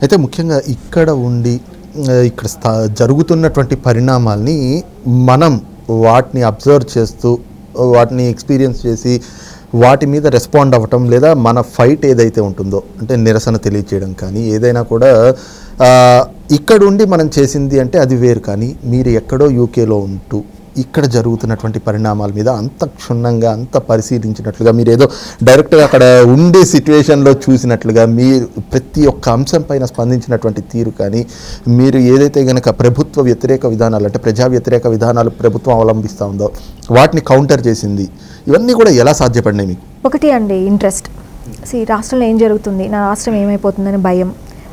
అయితే ముఖ్యంగా ఇక్కడ ఉండి ఇక్కడ స్థా జరుగుతున్నటువంటి పరిణామాల్ని మనం వాటిని అబ్జర్వ్ చేస్తూ వాటిని ఎక్స్పీరియన్స్ చేసి వాటి మీద రెస్పాండ్ అవ్వటం లేదా మన ఫైట్ ఏదైతే ఉంటుందో అంటే నిరసన తెలియచేయడం కానీ ఏదైనా కూడా ఇక్కడ ఉండి మనం చేసింది అంటే అది వేరు కానీ మీరు ఎక్కడో యూకేలో ఉంటూ ఇక్కడ జరుగుతున్నటువంటి పరిణామాల మీద అంత క్షుణ్ణంగా అంత పరిశీలించినట్లుగా మీరు ఏదో డైరెక్ట్గా అక్కడ ఉండే సిచ్యువేషన్లో చూసినట్లుగా మీరు ప్రతి ఒక్క అంశం పైన స్పందించినటువంటి తీరు కానీ మీరు ఏదైతే కనుక ప్రభుత్వ వ్యతిరేక విధానాలు అంటే ప్రజా వ్యతిరేక విధానాలు ప్రభుత్వం అవలంబిస్తూ ఉందో వాటిని కౌంటర్ చేసింది ఇవన్నీ కూడా ఎలా సాధ్యపడినాయి మీకు? ఒకటి అండి ఇంట్రెస్ట్. సి రాష్ట్రంలో ఏం జరుగుతుంది? నా రాష్ట్రం ఏమైపోతుందని భయం.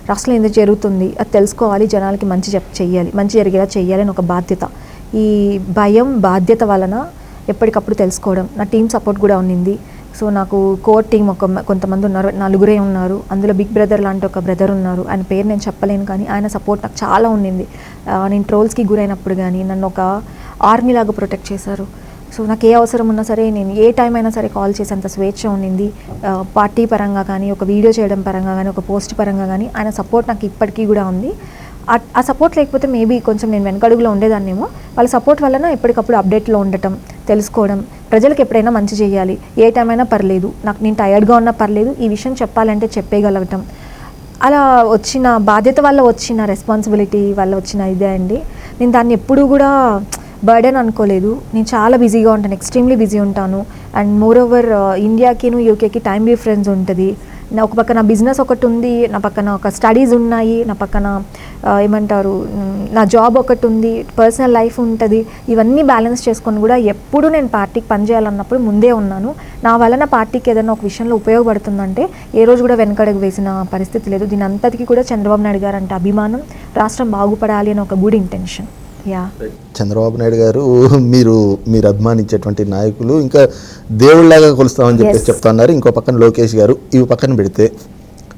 రాష్ట్రంలో ఏం జరుగుతుంది? అది తెలుసుకోవాలి జనాలకి మంచి చెప్ చెయ్యాలి మంచి జరిగేలా చెయ్యాలి అని ఒక బాధ్యత. ఈ భయం బాధ్యత వలన ఎప్పటికప్పుడు తెలుసుకోవడం. నా టీం సపోర్ట్ కూడా ఉన్నింది. సో నాకు కోర్ టీం ఒక కొంతమంది ఉన్నారు. నలుగురే ఉన్నారు. అందులో బిగ్ బ్రదర్ లాంటి ఒక బ్రదర్ ఉన్నారు. ఆయన పేరు నేను చెప్పలేను కానీ ఆయన సపోర్ట్ నాకు చాలా ఉన్నింది. నేను ట్రోల్స్కి గురైనప్పుడు కానీ నన్ను ఒక ఆర్మీ లాగా ప్రొటెక్ట్ చేశారు. సో నాకు ఏ అవసరం ఉన్నా సరే నేను ఏ టైం అయినా సరే కాల్ చేసేంత స్వేచ్ఛ ఉండింది పార్టీ పరంగా కానీ ఒక వీడియో చేయడం పరంగా కానీ ఒక పోస్ట్ పరంగా కానీ ఆయన సపోర్ట్ నాకు ఇప్పటికీ కూడా ఉంది. ఆ- సపోర్ట్ లేకపోతే మేబీ కొంచెం నేను వెనకడుగులో ఉండేదాన్నేమో. వాళ్ళ సపోర్ట్ వలన ఎప్పటికప్పుడు అప్డేట్లో ఉండటం తెలుసుకోవడం ప్రజలకు ఎప్పుడైనా మంచి చేయాలి. ఏ టైం అయినా పర్లేదు. నాకు నేను టయర్డ్గా ఉన్నా పర్లేదు. ఈ విషయం చెప్పాలంటే చెప్పేయగలగటం. అలా వచ్చిన బాధ్యత వల్ల వచ్చిన రెస్పాన్సిబిలిటీ వల్ల వచ్చిన ఇదే అండి. నేను దాన్ని ఎప్పుడూ కూడా బర్డెన్ అనుకోలేదు. నేను చాలా బిజీగా ఉంటాను. ఎక్స్ట్రీమ్లీ బిజీ ఉంటాను. అండ్ మోర్ ఓవర్ ఇండియాకిను యూకేకి టైం డిఫరెన్స్ ఉంటుంది. నా ఒక పక్కన బిజినెస్ ఒకటి ఉంది నా పక్కన ఒక స్టడీస్ ఉన్నాయి నా పక్కన ఏమంటారు నా జాబ్ ఒకటి ఉంది పర్సనల్ లైఫ్ ఉంటుంది. ఇవన్నీ బ్యాలెన్స్ చేసుకొని కూడా ఎప్పుడు నేను పార్టీకి పనిచేయాలన్నప్పుడు ముందే ఉన్నాను. నా వలన పార్టీకి ఏదైనా ఒక విషయంలో ఉపయోగపడుతుందంటే ఏ రోజు కూడా వెనకడకు వేసిన పరిస్థితి లేదు. దీని అంతటికీ కూడా చంద్రబాబు నాయుడు గారు అంటే అభిమానం రాష్ట్రం బాగుపడాలి అని ఒక గుడ్ ఇంటెన్షన్ చంద్రబాబు నాయుడు గారు మీరు మీరు అభిమానించేటువంటి నాయకులు ఇంకా దేవుళ్ళలాగా కొలుస్తామని చెప్పేసి. చెప్తున్నారు. ఇంకో పక్కన లోకేష్ గారు ఇవి పక్కన పెడితే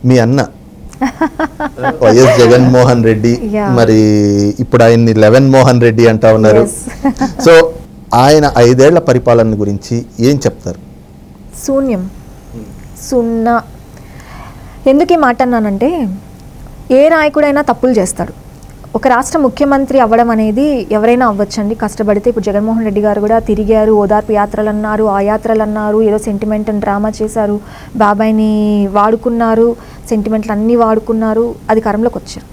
మీ అన్న వైఎస్ జగన్మోహన్ రెడ్డి. మరి ఇప్పుడు ఆయన్ని లెవెన్ మోహన్ రెడ్డి అంటా ఉన్నారు. సో ఆయన ఐదేళ్ళ పరిపాలన గురించి ఏం చెప్తారు? శూన్యం. సున్నా. ఎందుకు ఈ మాట అన్నానంటే ఏ నాయకుడైనా తప్పులు చేస్తాడు. ఒక రాష్ట్ర ముఖ్యమంత్రి అవ్వడం అనేది ఎవరైనా అవ్వచ్చండి. కష్టపడితే ఇప్పుడు జగన్మోహన్ రెడ్డి గారు కూడా తిరిగారు ఓదార్పు యాత్రలు అన్నారు ఆ యాత్రలు అన్నారు ఏదో సెంటిమెంట్ అని డ్రామా చేశారు బాబాయ్ని వాడుకున్నారు సెంటిమెంట్లు అన్నీ వాడుకున్నారు అధికారంలోకి వచ్చారు.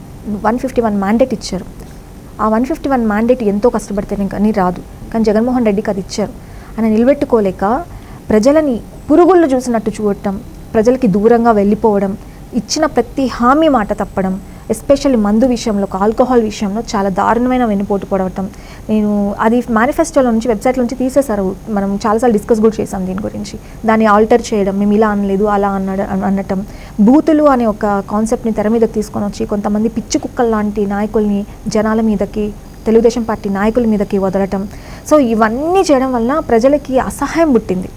వన్ ఫిఫ్టీ వన్ మ్యాండేట్ ఇచ్చారు. ఆ వన్ ఫిఫ్టీ వన్ మ్యాండేట్ ఎంతో కష్టపడితేనే కానీ రాదు. కానీ జగన్మోహన్ రెడ్డికి అది ఇచ్చారు. ఆయన నిలబెట్టుకోలేక ప్రజలని పురుగుల్లో చూసినట్టు చూడటం ప్రజలకి దూరంగా వెళ్ళిపోవడం ఇచ్చిన ప్రతి హామీ మాట తప్పడం ఎస్పెషల్లీ మందు విషయంలో ఒక ఆల్కహాల్ విషయంలో చాలా దారుణమైన వెన్నుపోటు పడవటం. నేను అది మేనిఫెస్టోలో నుంచి వెబ్సైట్ నుంచి తీసేశారు. మనం చాలాసార్లు డిస్కస్ కూడా చేసాం దీని గురించి. దాన్ని ఆల్టర్ చేయడం మేము ఇలా అనలేదు అలా అన్నాడు అనటం. బూతులు అనే ఒక కాన్సెప్ట్ని తెర మీదకి తీసుకొని వచ్చి కొంతమంది పిచ్చి కుక్కల లాంటి నాయకుల్ని జనాల మీదకి తెలుగుదేశం పార్టీ నాయకుల మీదకి వదలటం. సో ఇవన్నీ చేయడం వల్ల ప్రజలకి అసహాయం పుట్టింది.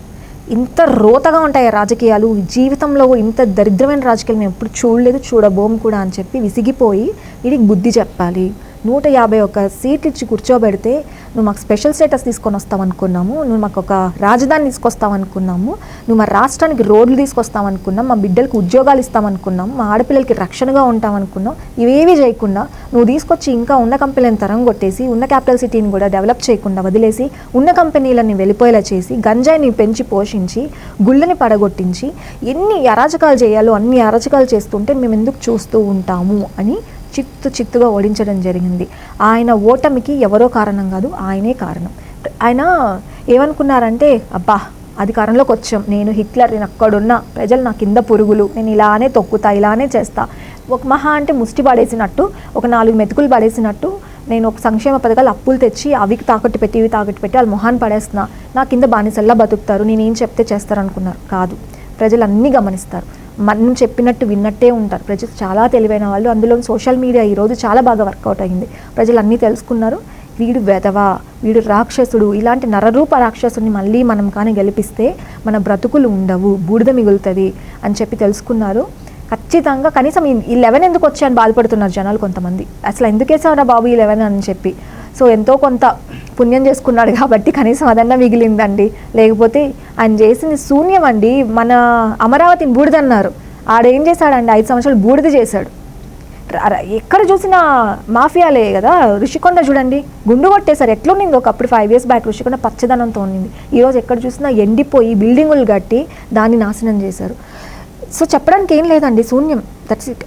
ఇంత రోతగా ఉంటాయి రాజకీయాలు. జీవితంలో ఇంత దరిద్రమైన రాజకీయాలు మేము ఎప్పుడు చూడలేదు చూడబోము కూడా అని చెప్పి విసిగిపోయి వీడికి బుద్ధి చెప్పాలి. నూట యాభై ఒక సీట్లు ఇచ్చి కూర్చోబెడితే నువ్వు మాకు స్పెషల్ స్టేటస్ తీసుకొని వస్తావు అనుకున్నాము నువ్వు మాకు ఒక రాజధాని తీసుకొస్తావు అనుకున్నాము నువ్వు మా రాష్ట్రానికి రోడ్లు తీసుకొస్తావు అనుకున్నాం మా బిడ్డలకు ఉద్యోగాలు ఇస్తామనుకున్నాం మా ఆడపిల్లలకి రక్షణగా ఉంటాం అనుకున్నాం ఇవేవి చేయకుండా నువ్వు తీసుకొచ్చి ఇంకా ఉన్న కంపెనీలను తరం కొట్టేసి ఉన్న క్యాపిటల్ సిటీని కూడా డెవలప్ చేయకుండా వదిలేసి ఉన్న కంపెనీలని వెళ్ళిపోయేలా చేసి గంజాయిని పెంచి పోషించి గుళ్ళని పడగొట్టించి ఎన్ని అరాచకాలు చేయాలో అన్ని అరాచకాలు చేస్తుంటే మేము ఎందుకు చూస్తూ ఉంటాము అని చిత్తు చిత్తుగా ఓడించడం జరిగింది. ఆయన ఓటమికి ఎవరో కారణం కాదు ఆయనే కారణం. ఆయన ఏమనుకున్నారంటే అబ్బా అధికారంలోకి వచ్చాం. నేను హిట్లర్ నేను అక్కడున్న. ప్రజలు నా కింద పురుగులు. నేను ఇలానే తొక్కుతా ఇలానే చేస్తా. ఒక మహా అంటే ముష్టి పడేసినట్టు ఒక నాలుగు మెతుకులు పడేసినట్టు నేను ఒక సంక్షేమ పథకాలు అప్పులు తెచ్చి అవి తాకట్టు పెట్టి ఇవి తాకట్టు పెట్టి వాళ్ళు మొహాన్ని పడేస్తున్నా. నా కింద బానిసల్లా బతుకుతారు. నేను ఏం చెప్తే చేస్తారు అనుకున్నారు కాదు. ప్రజలు అన్నీ గమనిస్తారు. మనం చెప్పినట్టు విన్నట్టే ఉంటారు. ప్రజలు చాలా తెలివైన వాళ్ళు. అందులో సోషల్ మీడియా ఈరోజు చాలా బాగా వర్కౌట్ అయింది. ప్రజలు అన్నీ తెలుసుకున్నారు. వీడు వెధవా వీడు రాక్షసుడు. ఇలాంటి నరరూప రాక్షసుని మళ్ళీ మనం కానీ గెలిపిస్తే మన బ్రతుకులు ఉండవు బూడిద మిగులుతుంది అని చెప్పి తెలుసుకున్నారు. ఖచ్చితంగా కనీసం ఈ- లెవెన్ ఎందుకు వచ్చాయని బాధపడుతున్నారు జనాలు కొంతమంది. అసలు ఎందుకు బాబు ఈ లెవెన్ అని చెప్పి. సో ఎంతో కొంత పుణ్యం చేసుకున్నాడు కాబట్టి కనీసం అదన్నా మిగిలిందండి. లేకపోతే ఆయన చేసింది శూన్యం అండి. మన అమరావతిని బూడిదన్నారు. ఆడేం చేశాడండి? ఐదు సంవత్సరాలు బూడిద చేశాడు. ఎక్కడ చూసినా మాఫియాలే కదా? ఋషికొండ చూడండి. గుండు కొట్టేశారు. ఎట్లుండింది? ఒకప్పుడు ఫైవ్ ఇయర్స్ బ్యాక్ ఋషికొండ పచ్చదనంతో ఉండింది. ఈరోజు ఎక్కడ చూసినా ఎండిపోయి బిల్డింగులు కట్టి దాన్ని నాశనం చేశారు. సో చెప్పడానికి ఏం లేదండి. శూన్యం. That's it